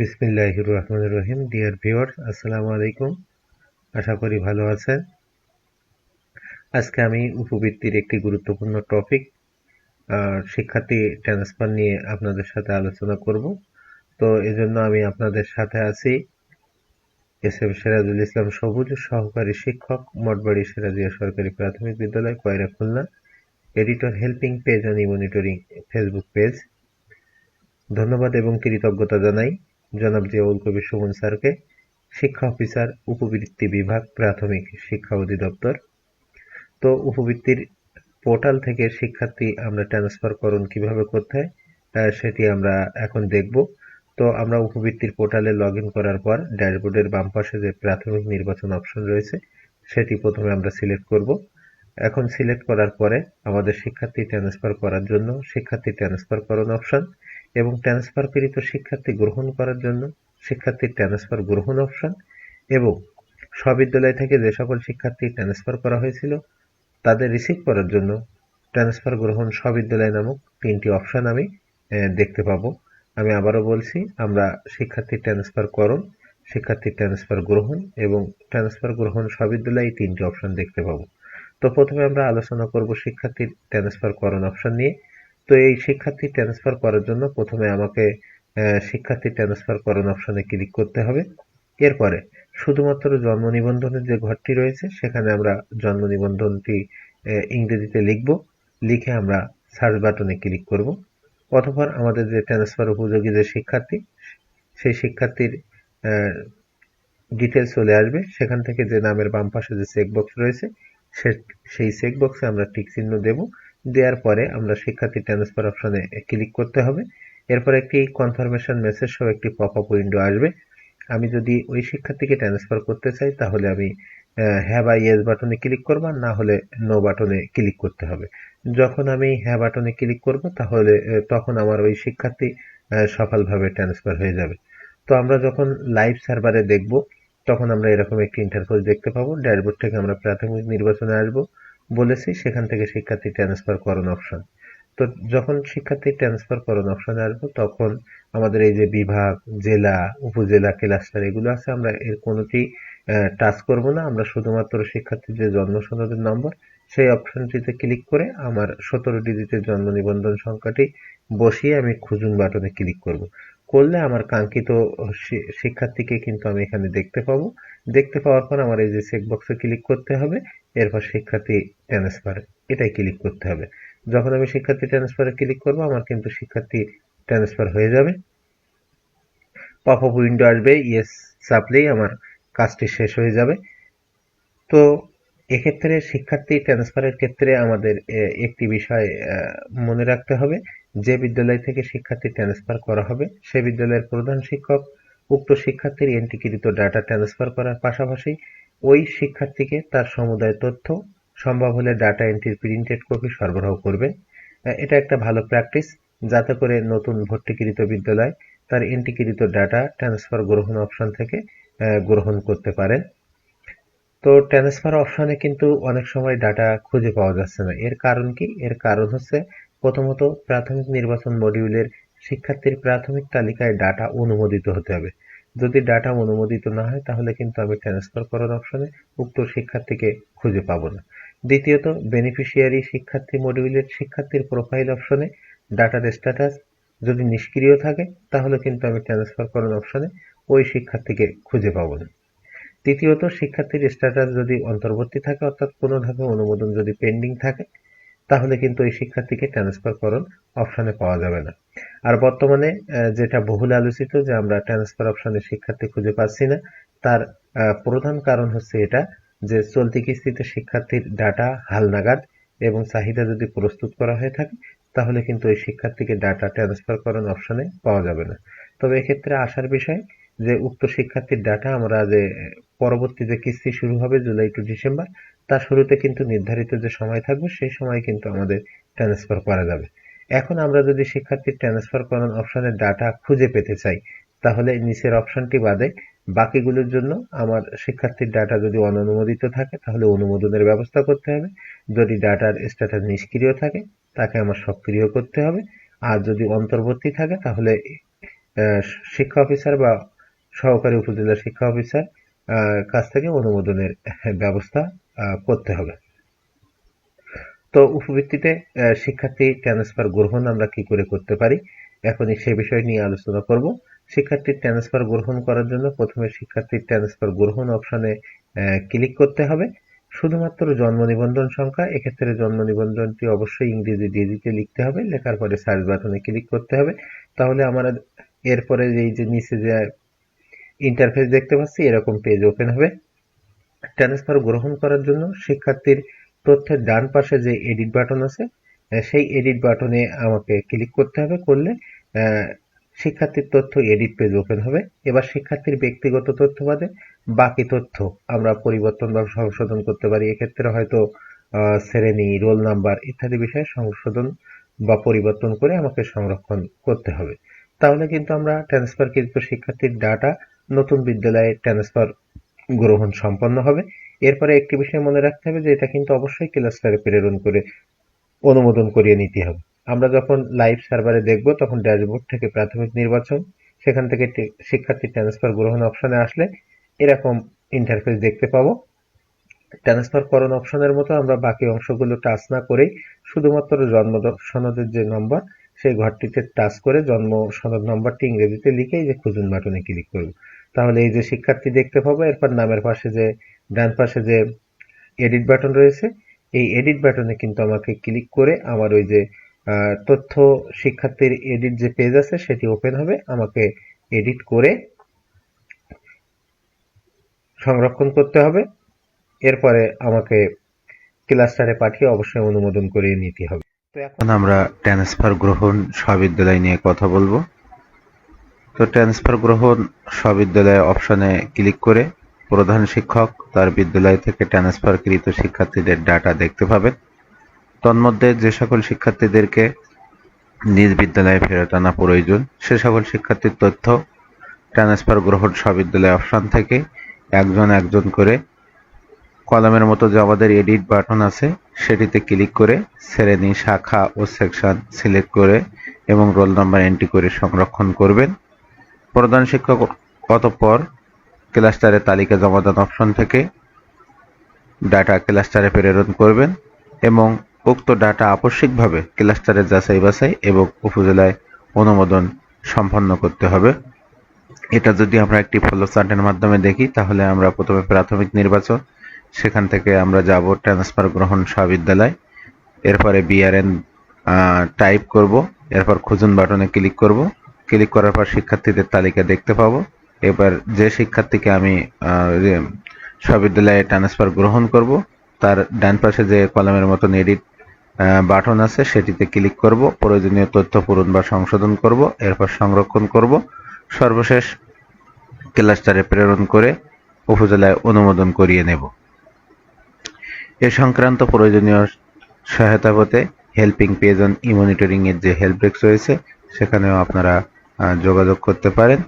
বিসমিল্লাহির রহমানির রহিম dear viewers আসসালামু আলাইকুম। আশা করি ভালো আছেন। আজকে আমি উপবৃত্তির একটি গুরুত্বপূর্ণ টপিক শিক্ষার্থী ট্রান্সফার নিয়ে আপনাদের সাথে আলোচনা করব। তো এজন্য আমি আপনাদের সাথে আছি এস এম সিরাজুল ইসলাম সবুজ, সহকারী শিক্ষক, মঠবাড়ি সিরাজিয়া সরকারি প্রাথমিক বিদ্যালয়, Koyra Khulna editor helping page and monitoring Facebook page ধন্যবাদ এবং কৃতজ্ঞতা জানাই। জনাব জিয়াউল কবির সুমন স্যারকে শিক্ষা অফিসার, উপবৃত্তি বিভাগ, প্রাথমিক শিক্ষা অধিদপ্তর। তো উপবৃত্তির পোর্টাল থেকে শিক্ষার্থী আমরা ট্রান্সফার করণ কীভাবে করতে হয় সেটি আমরা এখন দেখব। তো আমরা উপবৃত্তির পোর্টালে লগ করার পর ড্যাশবোর্ডের বাম পাশে যে প্রাথমিক নির্বাচন অপশন রয়েছে, সেটি প্রথমে আমরা সিলেক্ট করব। এখন সিলেক্ট করার পরে আমাদের শিক্ষার্থী ট্রান্সফার করার জন্য শিক্ষার্থী ট্রান্সফার করণ অপশন। এবং ট্রান্সফারকৃত শিক্ষার্থী গ্রহণ করার জন্য শিক্ষার্থীর ট্রান্সফার গ্রহণ অপশন এবং স্ববিদ্যালয় থেকে যে সকল শিক্ষার্থী ট্রান্সফার করা হয়েছিল, তাদের রিসিভ করার জন্য ট্রান্সফার গ্রহণ স্ববিদ্যালয় নামক তিনটি অপশন আমি দেখতে পাবো। আমি আবারও বলছি, আমরা শিক্ষার্থী ট্রান্সফার করণ, শিক্ষার্থী ট্রান্সফার গ্রহণ এবং ট্রান্সফার গ্রহণ স্ববিদ্যালয় এই তিনটি অপশন দেখতে পাবো। তো প্রথমে আমরা আলোচনা করব শিক্ষার্থীর ট্রান্সফার করণ অপশন নিয়ে। তো এই শিক্ষার্থী ট্রান্সফার করার জন্য প্রথমে আমাকে শিক্ষার্থী ট্রান্সফার করণ অপশনে ক্লিক করতে হবে। এরপরে শুধুমাত্র জন্ম নিবন্ধনের যে ঘরটি রয়েছে, সেখানে আমরা জন্ম নিবন্ধনটি ইংরেজিতে লিখব। লিখে আমরা সার্চ বাটনে ক্লিক করব। অথবা আমাদের যে ট্রান্সফার উপযোগী যে শিক্ষার্থী, সেই শিক্ষার্থীর ডিটেলস চলে আসবে। সেখান থেকে যে নামের বাম পাশে যে চেকবক্স রয়েছে সেই চেকবক্সে আমরা টিক চিহ্ন দেব। দেওয়ার পরে আমরা শিক্ষার্থী ট্রান্সফার অপশনে ক্লিক করতে হবে। এরপর একটি কনফার্মেশন মেসেজ সহ একটি পপ আপ উইন্ডো আসবে। আমি যদি ওই শিক্ষার্থীকে ট্রান্সফার করতে চাই, তাহলে আমি হ্যাঁ বা ইয়েস বাটনে ক্লিক করব না হলে নো বাটনে ক্লিক করতে হবে। যখন আমি হ্যাঁ বাটনে ক্লিক করব, তাহলে তখন আমার ওই শিক্ষার্থী সফলভাবে ট্রান্সফার হয়ে যাবে। তো আমরা যখন লাইভ সার্ভারে দেখব, তখন আমরা এরকম একটি ইন্টারফেস দেখতে পাবো। ড্যাশবোর্ড থেকে আমরা প্রাথমিক নির্বাচনে আসব। বলেছি, সেখান থেকে শিক্ষার্থী ট্রান্সফার করণ অপশন তো যখন শিক্ষার্থী ট্রান্সফার করণ অপশনে আসব, তখন আমাদের এই যে বিভাগ, জেলা, উপজেলা ক্লাস্টার এগুলো আছে, আমরা এর কোনোটি টাচ করব না। আমরা শুধুমাত্র শিক্ষার্থীর যে জন্ম সনদের নম্বর সেই অপশনটিতে ক্লিক করে আমার সতেরো ডিজিটের জন্ম নিবন্ধন সংখ্যাটি বসিয়ে আমি খুঁজুন বাটনে ক্লিক করব। করলে আমার কাঙ্ক্ষিত শিক্ষার্থীকে কিন্তু আমি এখানে দেখতে পাবো। দেখতে পাওয়ার পর আমার এই যে চেকবক্সে ক্লিক করতে হবে। এরপর শিক্ষার্থী ট্রান্সফার এটাই ক্লিক করতে হবে। যখন আমি শিক্ষার্থী ট্রান্সফারে ক্লিক করব, আমার কিন্তু শিক্ষার্থী ট্রান্সফার হয়ে যাবে। পপ আপ উইন্ডো আসবে ইয়েস চাপলেই আমার কাজটি শেষ হয়ে যাবে। তো এক্ষেত্রে শিক্ষার্থী ট্রান্সফারের ক্ষেত্রে আমাদের একটি বিষয় মনে রাখতে হবে। যে বিদ্যালয় থেকে শিক্ষার্থী ট্রান্সফার করা হবে, সে বিদ্যালয়ের প্রধান শিক্ষক, উক্ত শিক্ষার্থীর এন্ট্রিকৃত ডাটা ট্রান্সফার করার পাশাপাশি ওই শিক্ষার্থীকে তার সমুদায় তথ্য, সম্ভব হলে ডাটা এন্ট্রির প্রিন্টেড কপি সরবরাহ করবে। এটা একটা ভালো প্র্যাকটিস যাতে করে নতুন ভর্তিকৃত বিদ্যালয় তার এন্ট্রিকৃত ডাটা ট্রান্সফার গ্রহণ অপশন থেকে গ্রহণ করতে পারে। তো ট্রান্সফার অপশনে কিন্তু অনেক সময় ডাটা খুঁজে পাওয়া যাচ্ছে না। এর কারণ কি? এর কারণ হচ্ছে প্রথমত প্রাথমিক নির্বাচন মডিউলের শিক্ষার্থীর প্রাথমিক তালিকায় ডাটা অনুমোদিত হতে হবে। যদি ডাটা অনুমোদিত না হয়, তাহলে কিন্তু আমি ট্রান্সফার করার অপশনে উক্ত শিক্ষার্থীকে খুঁজে পাবো না। দ্বিতীয়ত বেনিফিশিয়ারি শিক্ষার্থী মডিউলের শিক্ষার্থীর প্রোফাইল অপশনে ডাটার স্ট্যাটাস যদি নিষ্ক্রিয় থাকে, তাহলে কিন্তু আমি ট্রান্সফার করার অপশনে ওই শিক্ষার্থীকে খুঁজে পাবো না। তৃতীয়ত, শিক্ষার্থীর স্ট্যাটাস যদি অন্তর্বর্তী থাকে, অর্থাৎ কোনো ধাপে অনুমোদন যদি পেন্ডিং থাকে তাহলে কিন্তু এই শিক্ষার্থীকে ট্রান্সফার করণ অপশনে পাওয়া যাবে না। আর বর্তমানে যেটা বহুল আলোচিত যে আমরা ট্রান্সফার অপশনে শিক্ষার্থী খুঁজে পাচ্ছি না, তার প্রধান কারণ হচ্ছে এটা যে চলতি কিস্তিতে শিক্ষার্থীর ডাটা হালনাগাদ এবং চাহিদা যদি প্রস্তুত করা হয়ে থাকে, তাহলে কিন্তু এই শিক্ষার্থীকে ডাটা ট্রান্সফার করার অপশনে পাওয়া যাবে না। তবে এক্ষেত্রে আসার বিষয় যে উক্ত শিক্ষার্থীর ডাটা আমরা যে পরবর্তী যে কিস্তি শুরু হবে জুলাই টু ডিসেম্বর তার শুরুতে কিন্তু নির্ধারিত যে সময় থাকবে, সেই সময় কিন্তু আমাদের ট্রান্সফার করা যাবে। এখন আমরা যদি শিক্ষার্থীর ট্রান্সফার করার অপশনের ডাটা খুঁজে পেতে চাই, তাহলে নিচের অপশনটি বাদে বাকিগুলোর জন্য আমার শিক্ষার্থীর ডাটা যদি অননুমোদিত থাকে, তাহলে অনুমোদনের ব্যবস্থা করতে হবে। যদি ডাটার স্ট্যাটাস নিষ্ক্রিয় থাকে, তাকে আমার সক্রিয় করতে হবে। আর যদি অন্তর্বর্তী থাকে, তাহলে শিক্ষা অফিসার বা সহকারী উপজেলা শিক্ষা অফিসার কাছ থেকে অনুমোদনের ব্যবস্থা করতে হবে। তো উপবৃত্তিতে শিক্ষার্থী ট্রান্সফার গ্রহণ আমরা কি করে করতে পারি? এখনই সে বিষয় নিয়ে আলোচনা করব। শিক্ষার্থীর ট্রান্সফার গ্রহণ করার জন্য প্রথমে শিক্ষার্থীর ট্রান্সফার গ্রহণ অপশনে ক্লিক করতে হবে। শুধুমাত্র জন্ম নিবন্ধন সংখ্যা, এক্ষেত্রে জন্ম নিবন্ধনটি অবশ্যই ইংরেজি ডিজিটে লিখতে হবে, লেখার পরে সার্চ বাটনে ক্লিক করতে হবে। তাহলে আমরা এরপরে এই যে নিচে যে ইন্টারফেস দেখতে পাচ্ছি, এরকম পেজ ওপেন হবে। ট্রান্সফার গ্রহণ করার জন্য শিক্ষার্থীর তথ্যের ডান পাশে যে এডিট বাটন আছে সেই এডিট বাটনে আমাকে ক্লিক করতে হবে, করলে শিক্ষার্থীর তথ্য এডিট পেজ ওপেন হবে। এবার শিক্ষার্থীর ব্যক্তিগত তথ্য বাদে বাকি তথ্য আমরা পরিবর্তন বা সংশোধন করতে পারি। এক্ষেত্রে হয়তো শ্রেণি, রোল নাম্বার ইত্যাদি বিষয়ে সংশোধন বা পরিবর্তন করে আমাকে সংরক্ষণ করতে হবে। তাহলে কিন্তু আমরা ট্রান্সফারকৃত শিক্ষার্থীর ডাটা নতুন বিদ্যালয়ে ট্রান্সফার গ্রহণ সম্পন্ন হবে। এরপরে একটি বিষয় মনে রাখতে হবে যে, এটা কিন্তু অবশ্যই ক্লাস্টারে প্রেরণ করে, অনুমোদন করিয়ে নিতে হবে। আমরা যখন লাইভ সার্ভারে দেখব, তখন ড্যাশবোর্ড থেকে প্রাথমিক নির্বাচন, সেখান থেকে শিক্ষার্থী ট্রান্সফার গ্রহণ অপশনে আসলে এরকম ইন্টারফেস দেখতে পাবো। ট্রান্সফার করণ অপশনের মতো আমরা বাকি অংশগুলো টাচ না করেই শুধুমাত্র জন্ম সনদের যে নম্বর সেই ঘরটিতে টাচ করে জন্ম সনদ নম্বরটি ইংরেজিতে লিখে এই যে খুঁজুন বাটনে ক্লিক করব। তাহলে এই যে শিক্ষার্থী দেখতে পাবো, এরপর নামের পাশে যে, ডান পাশে যে এডিট বাটন রয়েছে, এই এডিট বাটনে কিন্তু আমাকে ক্লিক করে আমার ওই যে তথ্য শিক্ষার্থীর এডিট যে পেজ আছে সেটি ওপেন হবে। আমাকে এডিট করে সংরক্ষণ করতে হবে। এরপরে আমাকে ক্লাস্টারে পাঠিয়ে অবশ্যই অনুমোদন করিয়ে নিতে হবে। তো এখন আমরা ট্রান্সফার গ্রহণ, স্ববিদ্যালয় নিয়ে কথা বলব। তো ট্রান্সফার গ্রহণ স্ববিদ্যালয় অপশনে ক্লিক করে প্রধান শিক্ষক তার বিদ্যালয় থেকে ট্রান্সফারকৃত শিক্ষার্থীদের ডাটা দেখতে পাবেন। তন্মধ্যে যে সকল শিক্ষার্থীদেরকে নিজ বিদ্যালয়ে ফেরত আনা প্রয়োজন, সে সকল শিক্ষার্থীর তথ্য ট্রান্সফার গ্রহণ স্ববিদ্যালয় অপশন থেকে একজন একজন করে কলামের মতো যে আমাদের এডিট বাটন আছে, সেটিতে ক্লিক করে শ্রেণি, শাখা ও সেকশন সিলেক্ট করে এবং রোল নাম্বার এন্ট্রি করে সংরক্ষণ করবেন। প্রধান শিক্ষক অতঃপর ক্লাস্টারের তালিকা জমাদান অপশন থেকে ডাটা ক্লাস্টারে প্রেরণ করবেন এবং উক্ত ডাটা আবশ্যিকভাবে ক্লাস্টারে যাচাই বাছাই এবং উপজেলায় অনুমোদন সম্পন্ন করতে হবে। এটা যদি আমরা একটি ফলো চার্টের মাধ্যমে দেখি, তাহলে আমরা প্রথমে প্রাথমিক নির্বাচন, সেখান থেকে আমরা যাব ট্রান্সফার গ্রহণ স্ববিদ্যালয় এরপরে বিআরএন টাইপ করব, এরপর খুঁজুন বাটনে ক্লিক করব। ক্লিক করার পর শিক্ষার্থীদের তালিকা দেখতে পাবো। এবার যে শিক্ষার্থীকে আমি আহ, যে স্ববিদ্যালয়ে ট্রান্সফার গ্রহণ করব তার ডান পাশে যে কলামের মতন এডিট বাটন আছে সেটিতে ক্লিক করব। প্রয়োজনীয় তথ্য পূরণ বা সংশোধন করব এরপর সংরক্ষণ করব। সর্বশেষ ক্লাস্টারে প্রেরণ করে উপজেলায় অনুমোদন করিয়ে নেব। এ সংক্রান্ত প্রয়োজনীয় সহায়তা পেতে হেল্পিং পেজ অন ইমনিটরিং এর যে হেল্প ডেস্ক রয়েছে সেখানেও আপনারা যোগাযোগ করতে পারেন।